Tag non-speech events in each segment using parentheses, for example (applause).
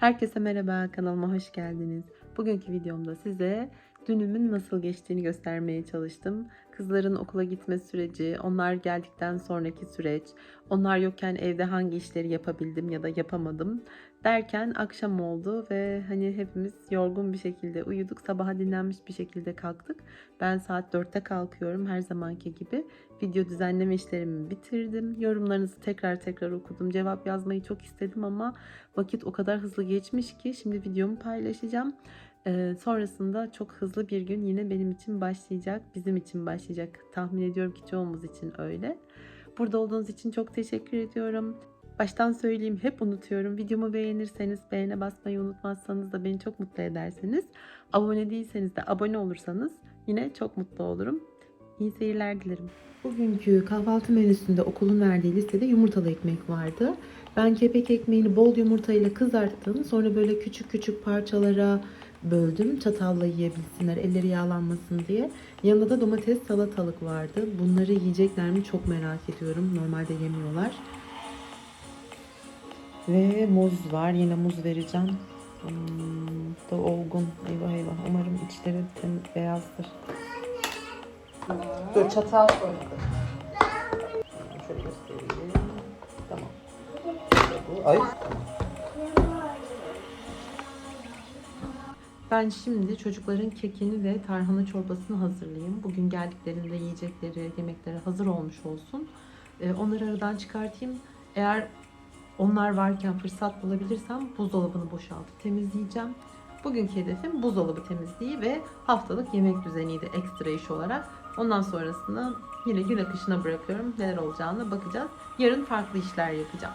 Herkese merhaba, kanalıma hoş geldiniz. Bugünkü videomda size dünümün nasıl geçtiğini göstermeye çalıştım. Kızların okula gitme süreci, onlar geldikten sonraki süreç, onlar yokken evde hangi işleri yapabildim ya da yapamadım derken akşam oldu ve hani hepimiz yorgun bir şekilde uyuduk. Sabaha dinlenmiş bir şekilde kalktık. Ben saat 4'te kalkıyorum her zamanki gibi. Video düzenleme işlerimi bitirdim. Yorumlarınızı tekrar tekrar okudum. Cevap yazmayı çok istedim ama vakit o kadar hızlı geçmiş ki şimdi videomu paylaşacağım. Sonrasında çok hızlı bir gün yine benim için başlayacak, bizim için başlayacak. Tahmin ediyorum ki çoğumuz için öyle. Burada olduğunuz için çok teşekkür ediyorum. Baştan söyleyeyim hep unutuyorum. Videomu beğenirseniz, beğene basmayı unutmazsanız da beni çok mutlu edersiniz. Abone değilseniz de abone olursanız yine çok mutlu olurum. İyi seyirler dilerim. Bugünkü kahvaltı menüsünde okulun verdiği listede yumurtalı ekmek vardı. Ben kepek ekmeğini bol yumurtayla kızarttım. Sonra böyle küçük küçük parçalara böldüm. Çatalla yiyebilsinler, elleri yağlanmasın diye. Yanında da domates salatalık vardı. Bunları yiyecekler mi çok merak ediyorum. Normalde yemiyorlar. Ve muz var. Yine muz vereceğim. Hmm, da olgun. Eyvah eyvah. Umarım içleri temiz, beyazdır. Dur çatal koy. Şöyle göstereyim. Tamam. Ay. Ben şimdi çocukların kekini ve tarhana çorbasını hazırlayayım. Bugün geldiklerinde yiyecekleri, yemekleri hazır olmuş olsun. Ee, onları aradan çıkartayım. Eğer onlar varken fırsat bulabilirsem buzdolabını boşaltıp temizleyeceğim. Bugünkü hedefim buzdolabı temizliği ve haftalık yemek düzeniydi ekstra iş olarak. Ondan sonrasını yine gün akışına bırakıyorum. Neler olacağına bakacağız. Yarın farklı işler yapacağım.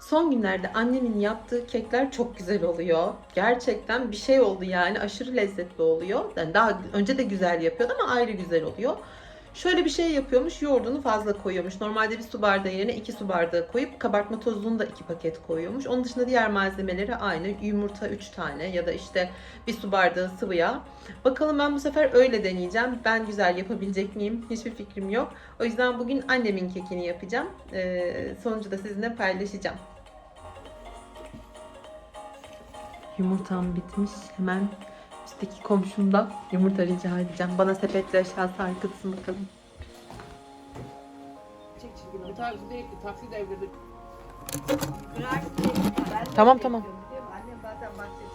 Son günlerde annemin yaptığı kekler çok güzel oluyor. Gerçekten bir şey oldu yani aşırı lezzetli oluyor. Yani daha önce de güzel yapıyordu ama ayrı güzel oluyor. Şöyle bir şey yapıyormuş, yoğurdunu fazla koyuyormuş. Normalde bir su bardağı yerine iki su bardağı koyup kabartma tozunu da iki paket koyuyormuş. Onun dışında diğer malzemeleri aynı. Yumurta 3 tane ya da işte bir su bardağı sıvı yağ. Bakalım ben bu sefer öyle deneyeceğim. Ben güzel yapabilecek miyim? Hiçbir fikrim yok. O yüzden bugün annemin kekini yapacağım. Ee, sonucu da sizinle paylaşacağım. Yumurtam bitmiş. Hemen üstteki komşumdan yumurta rica edeceğim. Bana sepetle aşağı sarkıtsın bakalım. Çek çizgini. Bu taksi değil ki. Taksi devirdi. Tamam, tamam. Annem zaten bahsediyor.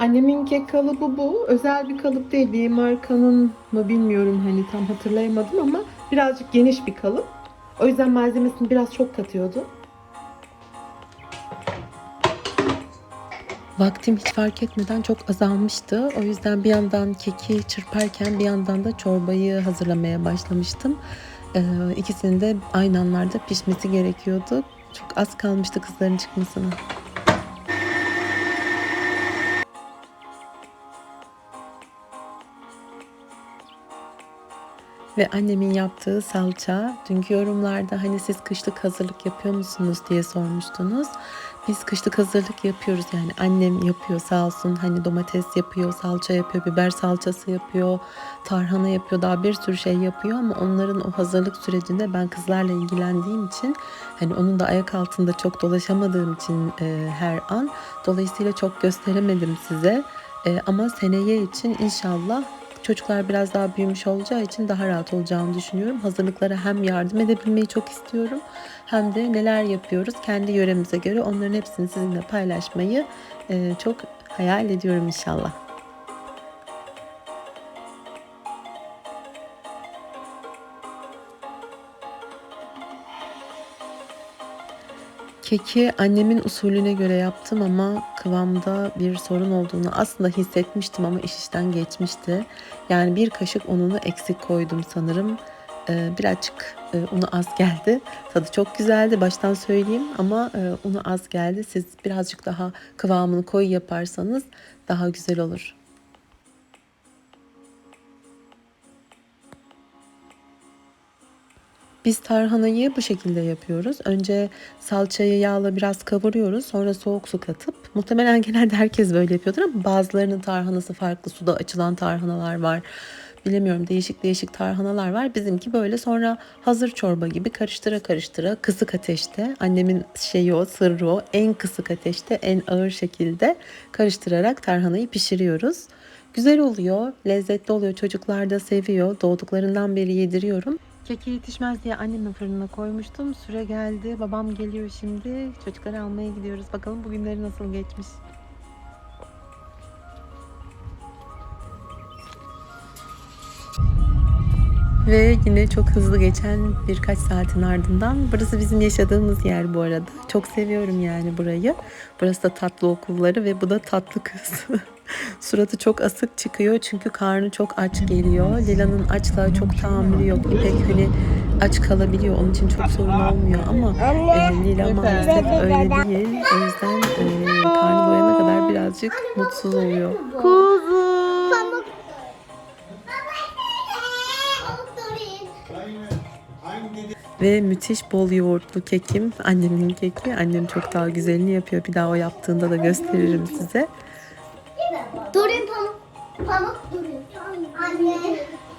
Annemin kek kalıbı bu. Özel bir kalıp değil. Bir markanın mı bilmiyorum hani tam hatırlayamadım ama birazcık geniş bir kalıp. O yüzden malzemesini biraz çok katıyordu. Vaktim hiç fark etmeden çok azalmıştı. O yüzden bir yandan keki çırparken bir yandan da çorbayı hazırlamaya başlamıştım. Ee, ikisinin de aynı anlarda pişmesi gerekiyordu. Çok az kalmıştı kızların çıkmasına. Ve annemin yaptığı salça. Dünkü yorumlarda hani siz kışlık hazırlık yapıyor musunuz diye sormuştunuz. Biz kışlık hazırlık yapıyoruz yani. Annem yapıyor sağ olsun. Hani domates yapıyor, salça yapıyor, biber salçası yapıyor, tarhana yapıyor daha bir sürü şey yapıyor. Ama onların o hazırlık sürecinde ben kızlarla ilgilendiğim için hani onun da ayak altında çok dolaşamadığım için e, her an. Dolayısıyla çok gösteremedim size. E, ama seneye için inşallah çocuklar biraz daha büyümüş olacağı için daha rahat olacağını düşünüyorum. Hazırlıklara hem yardım edebilmeyi çok istiyorum hem de neler yapıyoruz kendi yöremize göre onların hepsini sizinle paylaşmayı çok hayal ediyorum inşallah. Keki annemin usulüne göre yaptım ama kıvamda bir sorun olduğunu aslında hissetmiştim ama iş işten geçmişti. Yani bir kaşık ununu eksik koydum sanırım. Ee, birazcık e, unu az geldi. Tadı çok güzeldi baştan söyleyeyim ama e, unu az geldi. Siz birazcık daha kıvamını koyu yaparsanız daha güzel olur. Biz tarhanayı bu şekilde yapıyoruz. Önce salçayı yağla biraz kavuruyoruz. Sonra soğuk su katıp muhtemelen (laughs) genelde herkes böyle yapıyordur ama bazılarının tarhanası farklı. Suda açılan tarhanalar var. bilemiyorum değişik değişik tarhanalar var. Bizimki böyle sonra hazır çorba gibi karıştıra karıştıra kısık ateşte annemin şeyi o sırrı o en kısık ateşte en ağır şekilde karıştırarak tarhanayı pişiriyoruz. Güzel oluyor, lezzetli oluyor. Çocuklar da seviyor. Doğduklarından beri yediriyorum. Keki yetişmez diye annemin fırına koymuştum. Süre geldi. Babam geliyor şimdi. Çocukları almaya gidiyoruz. Bakalım bugünleri nasıl geçmiş. Ve yine çok hızlı geçen birkaç saatin ardından burası bizim yaşadığımız yer bu arada. Çok seviyorum yani burayı. Burası da tatlı okulları ve bu da tatlı kız. (laughs) (laughs) Suratı çok asık çıkıyor çünkü karnı çok aç geliyor. Lila'nın açlığa çok tahammülü yok. İpek hani aç kalabiliyor. Onun için çok sorun olmuyor ama e, Lila maalesef öyle değil. O yüzden e, karnı doyana kadar birazcık mutsuz oluyor. Ve müthiş bol yoğurtlu kekim. Annemin keki. Annem çok daha güzelini yapıyor. Bir daha o yaptığında da gösteririm size. Durun pamuk. Pamuk durun. Anne.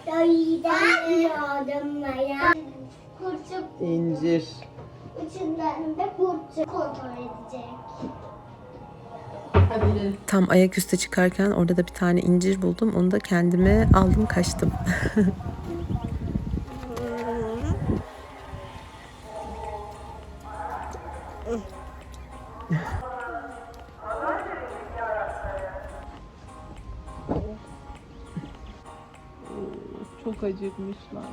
Dayıdan yardımlara. Kurçuk İncir. içinden de kurçuk kontrol edecek. Tam ayaküstü çıkarken orada da bir tane incir buldum. Onu da kendime aldım kaçtım. (laughs) Çok acıkmışlar.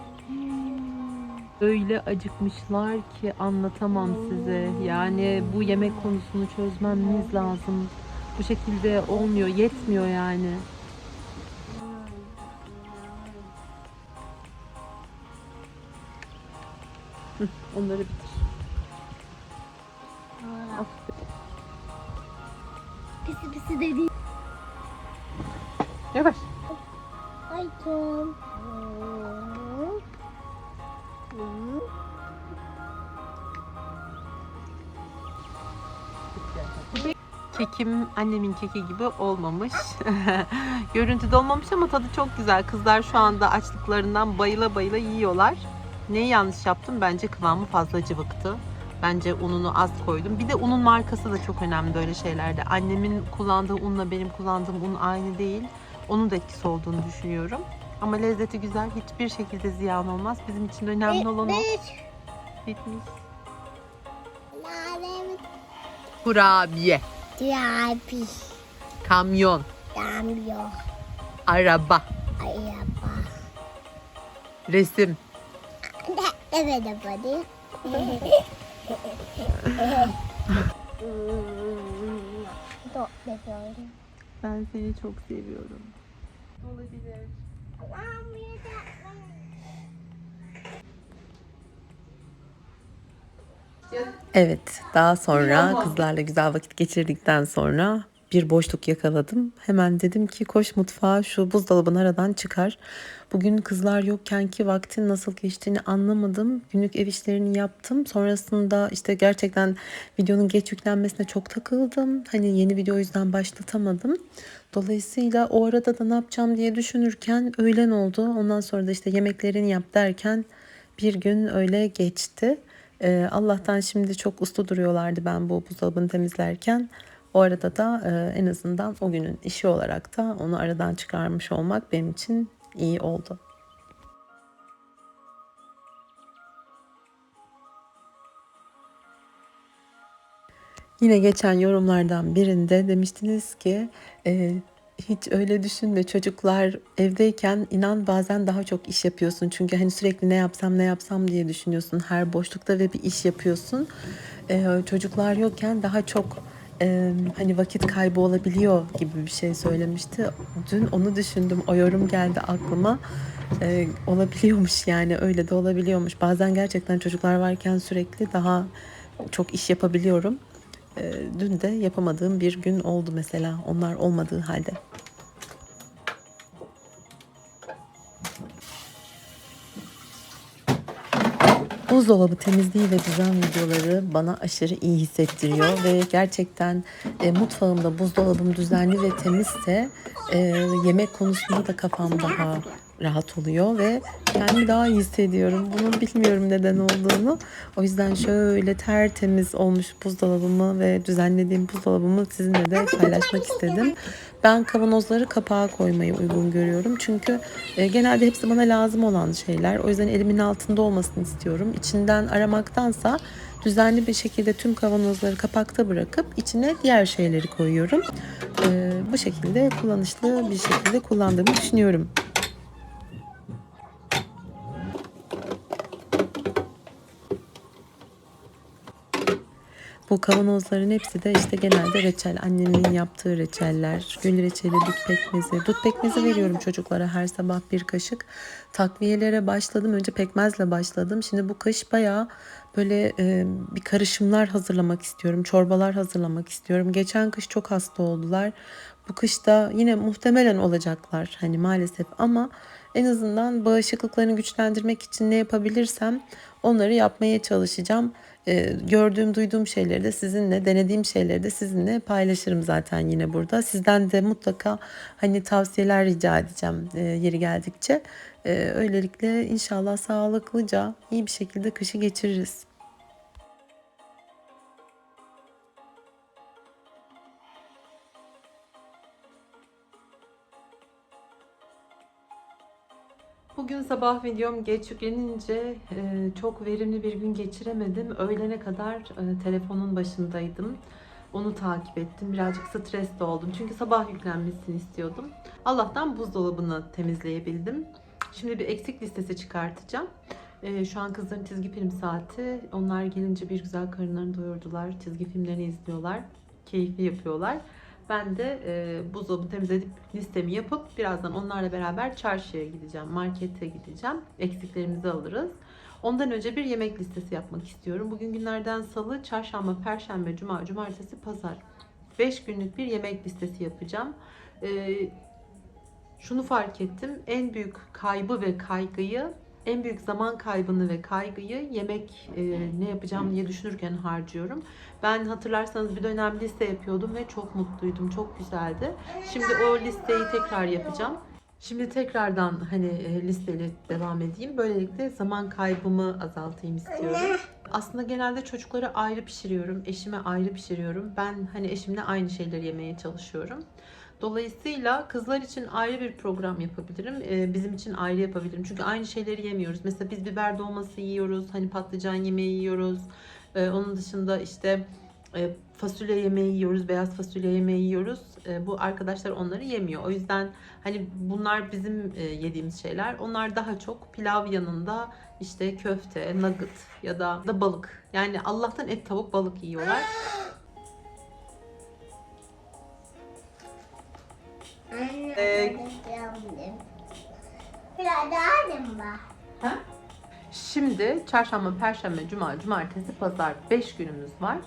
Öyle acıkmışlar ki anlatamam size. Yani bu yemek konusunu çözmemiz lazım. Bu şekilde olmuyor, yetmiyor yani. Hı, Onları bitir. Pisi pisi dedi. Yavaş. Ay Tom. Kekim annemin keki gibi olmamış. (laughs) Görüntüde olmamış ama tadı çok güzel. Kızlar şu anda açlıklarından bayıla bayıla yiyorlar. Neyi yanlış yaptım? Bence kıvamı fazla cıvıktı. Bence ununu az koydum. Bir de unun markası da çok önemli böyle şeylerde. Annemin kullandığı unla benim kullandığım un aynı değil. Onun da etkisi olduğunu düşünüyorum. Ama lezzeti güzel. Hiçbir şekilde ziyan olmaz. Bizim için önemli olan o. Bitmiş. Kurabiye, diyabi. kamyon, Damlıyor. araba, Ayaba. resim. Evet bebeğim. Ben seni çok seviyorum. Olabilir. Evet, daha sonra kızlarla güzel vakit geçirdikten sonra bir boşluk yakaladım. Hemen dedim ki koş mutfağa şu buzdolabını aradan çıkar. Bugün kızlar yokken ki vaktin nasıl geçtiğini anlamadım. Günlük ev işlerini yaptım. Sonrasında işte gerçekten videonun geç yüklenmesine çok takıldım. Hani yeni video o yüzden başlatamadım. Dolayısıyla o arada da ne yapacağım diye düşünürken öğlen oldu. Ondan sonra da işte yemeklerini yap derken bir gün öyle geçti. Ee, Allah'tan şimdi çok uslu duruyorlardı ben bu buzdolabını temizlerken. O arada da e, en azından o günün işi olarak da onu aradan çıkarmış olmak benim için iyi oldu. Yine geçen yorumlardan birinde demiştiniz ki e, hiç öyle düşünme çocuklar evdeyken inan bazen daha çok iş yapıyorsun. Çünkü hani sürekli ne yapsam ne yapsam diye düşünüyorsun her boşlukta ve bir iş yapıyorsun. E, çocuklar yokken daha çok e, hani vakit kaybı olabiliyor gibi bir şey söylemişti. Dün onu düşündüm o yorum geldi aklıma. E, olabiliyormuş yani öyle de olabiliyormuş. Bazen gerçekten çocuklar varken sürekli daha çok iş yapabiliyorum. E, dün de yapamadığım bir gün oldu mesela onlar olmadığı halde. Buzdolabı temizliği ve düzen videoları bana aşırı iyi hissettiriyor ve gerçekten e, mutfağımda buzdolabım düzenli ve temizse e, yemek konusunda da kafam daha rahat oluyor ve kendimi daha iyi hissediyorum. Bunun bilmiyorum neden olduğunu. O yüzden şöyle tertemiz olmuş buzdolabımı ve düzenlediğim buzdolabımı sizinle de paylaşmak istedim. Ben kavanozları kapağa koymayı uygun görüyorum. Çünkü e, genelde hepsi bana lazım olan şeyler. O yüzden elimin altında olmasını istiyorum. İçinden aramaktansa düzenli bir şekilde tüm kavanozları kapakta bırakıp içine diğer şeyleri koyuyorum. E, bu şekilde kullanışlı bir şekilde kullandığımı düşünüyorum. Bu kavanozların hepsi de işte genelde reçel. Annemin yaptığı reçeller. Gül reçeli, dut pekmezi. Dut pekmezi veriyorum çocuklara her sabah bir kaşık. Takviyelere başladım. Önce pekmezle başladım. Şimdi bu kış bayağı böyle e, bir karışımlar hazırlamak istiyorum. Çorbalar hazırlamak istiyorum. Geçen kış çok hasta oldular. Bu kışta yine muhtemelen olacaklar hani maalesef ama en azından bağışıklıklarını güçlendirmek için ne yapabilirsem onları yapmaya çalışacağım. Ee, gördüğüm, duyduğum şeyleri de sizinle, denediğim şeyleri de sizinle paylaşırım zaten yine burada. Sizden de mutlaka hani tavsiyeler rica edeceğim e, yeri geldikçe. Ee, öylelikle inşallah sağlıklıca iyi bir şekilde kışı geçiririz. Bugün sabah videom geç yüklenince e, çok verimli bir gün geçiremedim. Öğlene kadar e, telefonun başındaydım. Onu takip ettim. Birazcık stresli oldum. Çünkü sabah yüklenmesini istiyordum. Allah'tan buzdolabını temizleyebildim. Şimdi bir eksik listesi çıkartacağım. E, şu an kızların çizgi film saati. Onlar gelince bir güzel karınlarını doyurdular. Çizgi filmlerini izliyorlar. Keyifli yapıyorlar. Ben de e, buzdolabını temizledip listemi yapıp birazdan onlarla beraber çarşıya gideceğim, markete gideceğim. Eksiklerimizi alırız. Ondan önce bir yemek listesi yapmak istiyorum. Bugün günlerden salı, çarşamba, perşembe, cuma, cumartesi, pazar. 5 günlük bir yemek listesi yapacağım. E, şunu fark ettim. En büyük kaybı ve kaygıyı, en büyük zaman kaybını ve kaygıyı yemek e, ne yapacağım diye düşünürken harcıyorum. Ben hatırlarsanız bir dönem liste yapıyordum ve çok mutluydum. Çok güzeldi. Şimdi o listeyi tekrar yapacağım. Şimdi tekrardan hani e, listeyle devam edeyim. Böylelikle zaman kaybımı azaltayım istiyorum. Aslında genelde çocukları ayrı pişiriyorum. Eşime ayrı pişiriyorum. Ben hani eşimle aynı şeyleri yemeye çalışıyorum. Dolayısıyla kızlar için ayrı bir program yapabilirim. Ee, bizim için ayrı yapabilirim. Çünkü aynı şeyleri yemiyoruz. Mesela biz biber dolması yiyoruz. Hani patlıcan yemeği yiyoruz. Ee, onun dışında işte e, fasulye yemeği yiyoruz. Beyaz fasulye yemeği yiyoruz. E, bu arkadaşlar onları yemiyor. O yüzden hani bunlar bizim e, yediğimiz şeyler. Onlar daha çok pilav yanında işte köfte, nugget ya da da balık. Yani Allah'tan et, tavuk, balık yiyorlar. Ee, daha annem. Ha? Şimdi çarşamba, perşembe, cuma, cumartesi, pazar 5 günümüz var.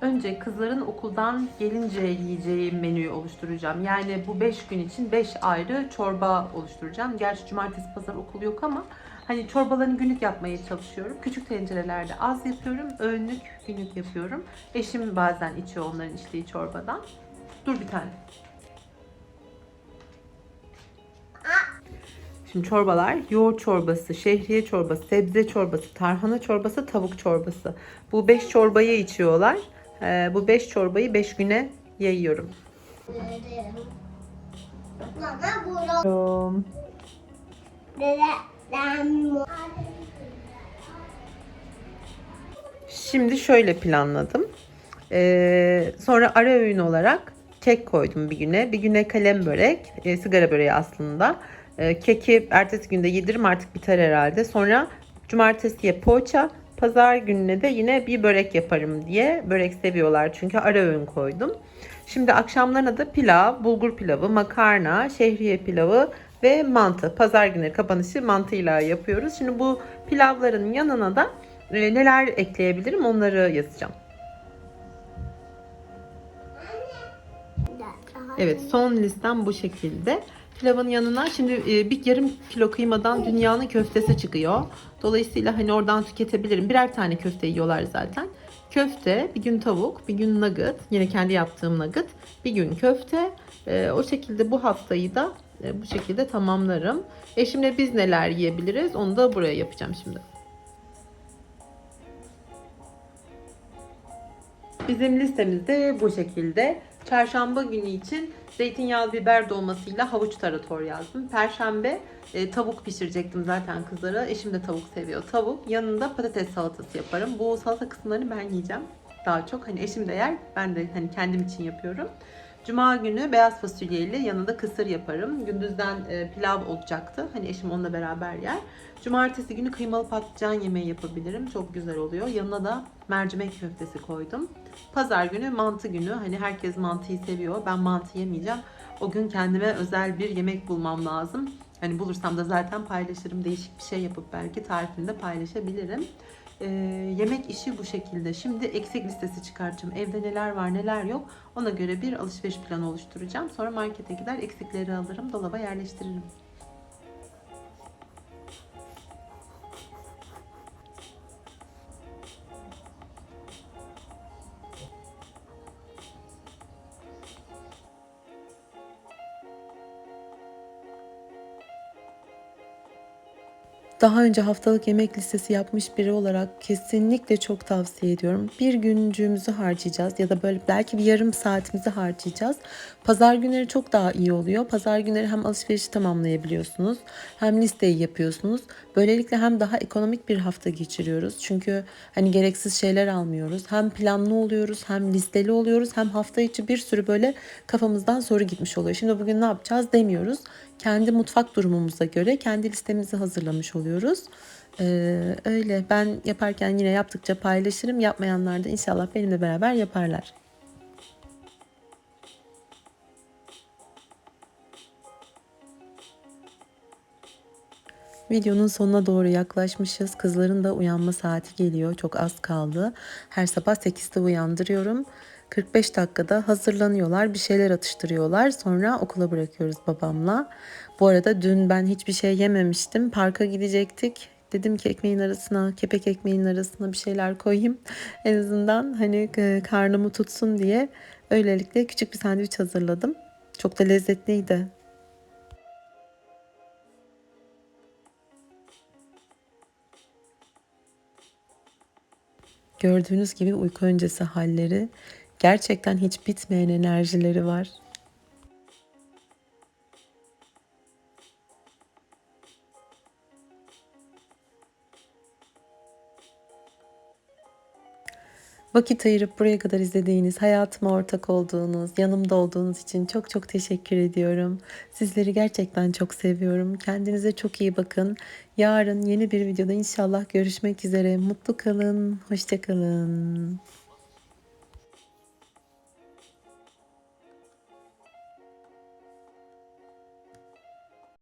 Önce kızların okuldan gelince yiyeceği menüyü oluşturacağım. Yani bu 5 gün için 5 ayrı çorba oluşturacağım. Gerçi cumartesi, pazar okul yok ama hani çorbalarını günlük yapmaya çalışıyorum. Küçük tencerelerde az yapıyorum. Öğünlük günlük yapıyorum. Eşim bazen içiyor onların içtiği çorbadan. Dur bir tane. Şimdi çorbalar yoğurt çorbası, şehriye çorbası, sebze çorbası, tarhana çorbası, tavuk çorbası. Bu 5 çorbayı içiyorlar. Ee, bu 5 çorbayı 5 güne yayıyorum. Şimdi şöyle planladım. Ee, sonra ara öğün olarak kek koydum bir güne. Bir güne kalem börek, e, sigara böreği aslında. Ee, keki ertesi günde yediririm artık biter herhalde. Sonra cumartesiye poğaça, pazar gününe de yine bir börek yaparım diye. Börek seviyorlar çünkü ara öğün koydum. Şimdi akşamlarına da pilav, bulgur pilavı, makarna, şehriye pilavı ve mantı. Pazar günleri kapanışı mantıyla yapıyoruz. Şimdi bu pilavların yanına da e, neler ekleyebilirim onları yazacağım. Evet son listem bu şekilde. Pilavın yanına şimdi e, bir yarım kilo kıymadan dünyanın köftesi çıkıyor. Dolayısıyla hani oradan tüketebilirim. Birer tane köfte yiyorlar zaten. Köfte, bir gün tavuk, bir gün nugget. Yine kendi yaptığım nugget. Bir gün köfte. E, o şekilde bu haftayı da e, bu şekilde tamamlarım. Eşimle biz neler yiyebiliriz onu da buraya yapacağım şimdi. Bizim listemizde bu şekilde. Çarşamba günü için zeytinyağlı biber dolmasıyla havuç tarator yazdım. Perşembe e, tavuk pişirecektim zaten kızlara. Eşim de tavuk seviyor. Tavuk yanında patates salatası yaparım. Bu salata kısımlarını ben yiyeceğim daha çok. Hani eşim de yer. Ben de hani kendim için yapıyorum. Cuma günü beyaz fasulyeyle yanında kısır yaparım. Gündüzden e, pilav olacaktı. Hani eşim onunla beraber yer. Cumartesi günü kıymalı patlıcan yemeği yapabilirim. Çok güzel oluyor. Yanına da mercimek köftesi koydum. Pazar günü mantı günü. Hani herkes mantıyı seviyor. Ben mantı yemeyeceğim. O gün kendime özel bir yemek bulmam lazım. Hani bulursam da zaten paylaşırım. Değişik bir şey yapıp belki tarifini de paylaşabilirim. Ee, yemek işi bu şekilde. Şimdi eksik listesi çıkartacağım. Evde neler var neler yok. Ona göre bir alışveriş planı oluşturacağım. Sonra markete gider eksikleri alırım. Dolaba yerleştiririm. Daha önce haftalık yemek listesi yapmış biri olarak kesinlikle çok tavsiye ediyorum. Bir güncüğümüzü harcayacağız ya da böyle belki bir yarım saatimizi harcayacağız. Pazar günleri çok daha iyi oluyor. Pazar günleri hem alışverişi tamamlayabiliyorsunuz hem listeyi yapıyorsunuz. Böylelikle hem daha ekonomik bir hafta geçiriyoruz. Çünkü hani gereksiz şeyler almıyoruz. Hem planlı oluyoruz hem listeli oluyoruz hem hafta içi bir sürü böyle kafamızdan soru gitmiş oluyor. Şimdi bugün ne yapacağız demiyoruz kendi mutfak durumumuza göre kendi listemizi hazırlamış oluyoruz. Ee, öyle ben yaparken yine yaptıkça paylaşırım. Yapmayanlar da inşallah benimle beraber yaparlar. Videonun sonuna doğru yaklaşmışız. Kızların da uyanma saati geliyor. Çok az kaldı. Her sabah 8'de uyandırıyorum. 45 dakikada hazırlanıyorlar, bir şeyler atıştırıyorlar. Sonra okula bırakıyoruz babamla. Bu arada dün ben hiçbir şey yememiştim. Parka gidecektik. Dedim ki ekmeğin arasına, kepek ekmeğin arasına bir şeyler koyayım. (laughs) En azından hani e, karnımı tutsun diye öylelikle küçük bir sandviç hazırladım. Çok da lezzetliydi. Gördüğünüz gibi uyku öncesi halleri gerçekten hiç bitmeyen enerjileri var. Vakit ayırıp buraya kadar izlediğiniz, hayatıma ortak olduğunuz, yanımda olduğunuz için çok çok teşekkür ediyorum. Sizleri gerçekten çok seviyorum. Kendinize çok iyi bakın. Yarın yeni bir videoda inşallah görüşmek üzere. Mutlu kalın, hoşça kalın.